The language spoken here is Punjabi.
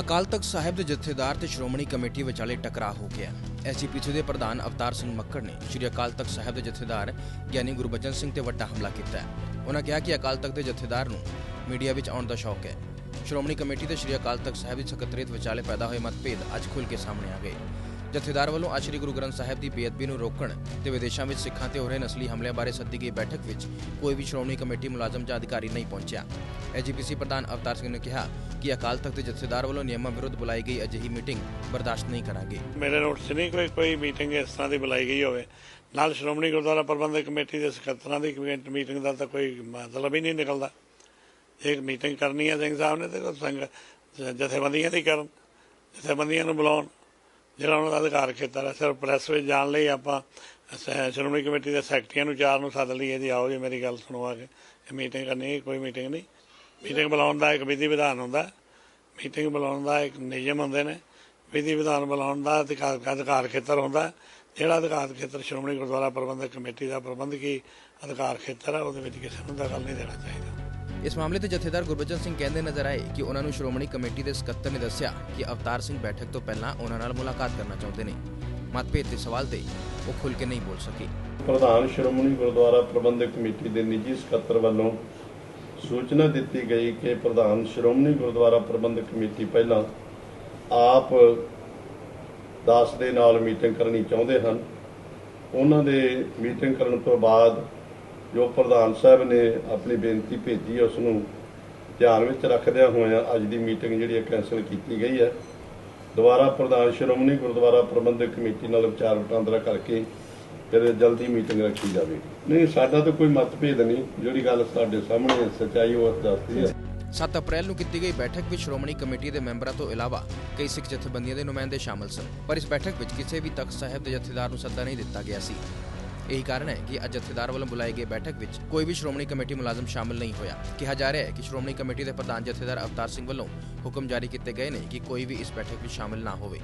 ਅਕਾਲ ਤਖਤ ਸਾਹਿਬ ਦੇ ਜਥੇਦਾਰ ਤੇ ਸ਼੍ਰੋਮਣੀ ਕਮੇਟੀ ਵਿਚਾਲੇ ਟਕਰਾਅ ਹੋ ਗਿਆ। ਐਸਜੀਪੀਸੀ ਦੇ ਪ੍ਰਧਾਨ ਅਵਤਾਰ ਸਿੰਘ ਮੱਕੜ ਨੇ ਸ਼੍ਰੀ ਅਕਾਲ ਤਖਤ ਸਾਹਿਬ ਦੇ ਜਥੇਦਾਰ ਗਿਆਨੀ ਗੁਰਬਚਨ ਸਿੰਘ ਤੇ ਵੱਡਾ ਹਮਲਾ ਕੀਤਾ ਉਹਨਾਂ ਕਿਹਾ ਕਿ ਅਕਾਲ ਤਖਤ ਦੇ ਜਥੇਦਾਰ ਨੂੰ ਮੀਡੀਆ ਵਿੱਚ ਆਉਣ ਦਾ ਸ਼ੌਕ ਹੈ। ਸ਼੍ਰੋਮਣੀ ਕਮੇਟੀ ਤੇ ਸ਼੍ਰੀ ਅਕਾਲ ਤਖਤ ਸਾਹਿਬ ਦੀ ਸਕੱਤਰੇਤ ਵਿਚਾਲੇ ਪੈਦਾ ਹੋਏ ਮਤਭੇਦ ਅੱਜ ਖੁੱਲ੍ਹ ਕੇ ਸਾਹਮਣੇ ਆ ਗਏ। ਜਥੇਦਾਰ ਵੱਲੋਂ ਅੱਜ ਸ਼੍ਰੀ ਗੁਰੂ ਗ੍ਰੰਥ ਸਾਹਿਬ ਦੀ ਬੇਅਦਬੀ ਨੂੰ ਰੋਕਣ ਤੇ ਵਿਦੇਸ਼ਾਂ ਵਿੱਚ ਸਿੱਖਾਂ ਤੇ ਹੋ ਰਹੇ ਨਸਲੀ ਹਮਲਿਆਂ ਬਾਰੇ ਸੱਦੀ ਗਈ ਬੈਠਕ ਵਿੱਚ ਕੋਈ ਵੀ ਸ਼੍ਰੋਮਣੀ ਕਮੇਟੀ, ਮੁਲਾਜ਼ਮ ਜਾਂ ਅਧਿਕਾਰੀ ਨਹੀਂ ਪਹੁੰਚਿਆ। ਐਜੀਪੀਸੀ ਪ੍ਰਧਾਨ ਅਵਤਾਰ ਸਿੰਘ ਨੇ ਕਿਹਾ ਕਿ ਅਕਾਲ ਤਖਤ ਦੇ ਜਥੇਦਾਰ ਵੱਲੋਂ ਨਿਯਮਾਂ ਵਿਰੁੱਧ ਬੁਲਾਈ ਗਈ ਅਜਿਹੀ ਮੀਟਿੰਗ ਬਰਦਾਸ਼ਤ ਨਹੀਂ ਕਰਾਂਗੇ। ਮੇਰੇ ਨੋਟ ਨਹੀਂ ਕੋਈ ਕੋਈ ਮੀਟਿੰਗ ਇਸ ਤਰ੍ਹਾਂ ਦੀ ਬੁਲਾਈ ਗਈ ਹੋਵੇ। ਨਾਲ ਸ਼੍ਰੋਮਣੀ ਗੁਰਦੁਆਰਾ ਪ੍ਰਬੰਧਕ ਕਮੇਟੀ ਦੇ ਸਕੱਤਰਾਂ ਦੀ ਮੀਟਿੰਗ ਦਾ ਤਾਂ ਕੋਈ ਮਤਲਬ ਹੀ ਨਹੀਂ ਨਿਕਲਦਾ। ਇੱਕ ਮੀਟਿੰਗ ਕਰਨੀ ਹੈ ਸਿੰਘ ਸਾਹਿਬ ਨੇ ਤੇ ਸੰਗ ਜਥੇਬੰਦੀਆਂ ਦੀ ਕਰਨ, ਜਥੇਬੰਦੀਆਂ ਨੂੰ ਬੁਲਾਉਣ। ਜਿਹੜਾ ਉਹਨਾਂ ਦਾ ਅਧਿਕਾਰ ਖੇਤਰ ਹੈ ਸਿਰਫ ਪ੍ਰੈਸ ਵਿੱਚ ਜਾਣ ਲਈ ਆਪਾਂ ਸ- ਸ਼੍ਰੋਮਣੀ ਕਮੇਟੀ ਦੇ ਸੈਕਟਰੀਆਂ ਨੂੰ ਚਾਰ ਨੂੰ ਸੱਦ ਲਈਏ ਜੀ ਆਓ ਜੀ ਮੇਰੀ ਗੱਲ ਸੁਣੋ ਆ ਕੇ। ਇਹ ਮੀਟਿੰਗ ਕਰਨੀ ਕੋਈ ਮੀਟਿੰਗ ਨਹੀਂ। ਮੀਟਿੰਗ ਬੁਲਾਉਣ ਦਾ ਇੱਕ ਵਿਧੀ ਵਿਧਾਨ ਹੁੰਦਾ। ਮੀਟਿੰਗ ਬੁਲਾਉਣ ਦਾ ਇੱਕ ਨਿਯਮ ਹੁੰਦੇ ਨੇ। ਵਿਧੀ ਵਿਧਾਨ ਬੁਲਾਉਣ ਦਾ ਅਧਿਕਾਰ ਅਧਿਕਾਰ ਖੇਤਰ ਹੁੰਦਾ। ਜਿਹੜਾ ਅਧਿਕਾਰ ਖੇਤਰ ਸ਼੍ਰੋਮਣੀ ਗੁਰਦੁਆਰਾ ਪ੍ਰਬੰਧਕ ਕਮੇਟੀ ਦਾ ਪ੍ਰਬੰਧਕੀ ਅਧਿਕਾਰ ਖੇਤਰ ਹੈ ਉਹਦੇ ਵਿੱਚ ਕਿਸੇ ਨੂੰ ਦਖਲ ਨਹੀਂ ਦੇਣਾ ਚਾਹੀਦਾ। ਇਸ ਮਾਮਲੇ ਤੇ ਜਥੇਦਾਰ ਗੁਰਬਚਨ ਸਿੰਘ ਕਹਿੰਦੇ ਨਜ਼ਰ ਆਏ ਕਿ ਉਹਨਾਂ ਨੂੰ ਸ਼੍ਰੋਮਣੀ ਕਮੇਟੀ ਦੇ ਸਕੱਤਰ ਨੇ ਦੱਸਿਆ ਕਿ ਅਵਤਾਰ ਸਿੰਘ ਬੈਠਕ ਤੋਂ ਪਹਿਲਾਂ ਉਹਨਾਂ ਨਾਲ ਮੁਲਾਕਾਤ ਕਰਨਾ ਚਾਹੁੰਦੇ ਨੇ। ਮਤਭੇਦ ਦੇ ਸਵਾਲ ਤੇ ਉਹ ਖੁੱਲ੍ਹ ਕੇ ਨਹੀਂ ਬੋਲ ਸਕੇ। ਪ੍ਰਧਾਨ ਸ਼੍ਰੋਮਣੀ ਗੁਰਦੁਆਰਾ ਪ੍ਰਬੰਧਕ ਕਮੇਟੀ ਦੇ ਨਿੱਜੀ ਸਕੱਤਰ ਵੱਲੋਂ ਸੂਚਨਾ ਦਿੱਤੀ ਗਈ ਕਿ ਪ੍ਰਧਾਨ ਸ਼੍ਰੋਮਣੀ ਗੁਰਦੁਆਰਾ ਪ੍ਰਬੰਧਕ ਕਮੇਟੀ ਪਹਿਲਾਂ ਆਪ ਦਾਸ ਦੇ ਨਾਲ ਮੀਟਿੰਗ ਕਰਨੀ ਚਾਹੁੰਦੇ ਹਨ। ਉਹਨਾਂ ਦੇ ਮੀਟਿੰਗ ਕਰਨ ਤੋਂ ਬਾਅਦ ਜੋ ਪ੍ਰਧਾਨ ਸਾਹਿਬ ਨੇ ਆਪਣੀ ਬੇਨਤੀ ਭੇਜੀ ਹੈ, ਉਸ ਨੂੰ ਧਿਆਨ ਵਿੱਚ ਰੱਖਦਿਆਂ ਹੋਇਆਂ ਅੱਜ ਦੀ ਮੀਟਿੰਗ ਜਿਹੜੀ ਹੈ ਕੈਂਸਲ ਕੀਤੀ ਗਈ ਹੈ। ਦੁਬਾਰਾ ਪ੍ਰਧਾਨ ਸ਼੍ਰੋਮਣੀ ਗੁਰਦੁਆਰਾ ਪ੍ਰਬੰਧਕ ਕਮੇਟੀ ਨਾਲ ਵਿਚਾਰ ਵਟਾਂਦਰਾ ਕਰਕੇ ਫਿਰ ਜਲਦੀ ਮੀਟਿੰਗ ਰੱਖੀ ਜਾਵੇ ਨਹੀਂ ਸਾਡਾ ਤਾਂ ਕੋਈ ਮਤਭੇਦ ਨਹੀਂ। ਜਿਹੜੀ ਗੱਲ ਸਾਡੇ ਸਾਹਮਣੇ ਹੈ, ਉਹ ਦੱਸਦੀ ਹੈ। 7 ਅਪ੍ਰੈਲ ਨੂੰ ਕੀਤੀ ਗਈ ਬੈਠਕ ਵਿੱਚ ਸ਼੍ਰੋਮਣੀ ਕਮੇਟੀ ਦੇ ਮੈਂਬਰਾਂ ਤੋਂ ਇਲਾਵਾ ਕਈ ਸਿੱਖ ਜਥੇਬੰਦੀਆਂ ਦੇ ਨੁਮਾਇੰਦੇ ਸ਼ਾਮਲ ਸਨ। ਪਰ ਇਸ ਬੈਠਕ ਵਿੱਚ ਕਿਸੇ ਵੀ ਤਖਤ ਸਾਹਿਬ ਦੇ ਜਥੇਦਾਰ ਨੂੰ ਸੱਦਾ ਨਹੀਂ ਦਿੱਤਾ ਗਿਆ ਸੀ। ਇਹੀ ਕਾਰਨ ਹੈ ਕਿ ਅੱਜ ਜਥੇਦਾਰ ਵੱਲੋਂ ਬੁਲਾਈ ਗਈ ਬੈਠਕ ਵਿੱਚ ਕੋਈ ਵੀ ਸ਼੍ਰੋਮਣੀ ਕਮੇਟੀ ਮੁਲਾਜ਼ਮ ਸ਼ਾਮਲ ਨਹੀਂ ਹੋਇਆ। ਕਿਹਾ ਜਾ ਰਿਹਾ ਹੈ ਕਿ ਸ਼੍ਰੋਮਣੀ ਕਮੇਟੀ ਦੇ ਪ੍ਰਧਾਨ ਜਥੇਦਾਰ ਅਵਤਾਰ ਸਿੰਘ ਵੱਲੋਂ ਹੁਕਮ ਜਾਰੀ ਕੀਤੇ ਗਏ ਨੇ ਕਿ ਕੋਈ ਵੀ ਇਸ ਬੈਠਕ ਵਿੱਚ ਸ਼ਾਮਲ ਨਾ ਹੋਵੇ।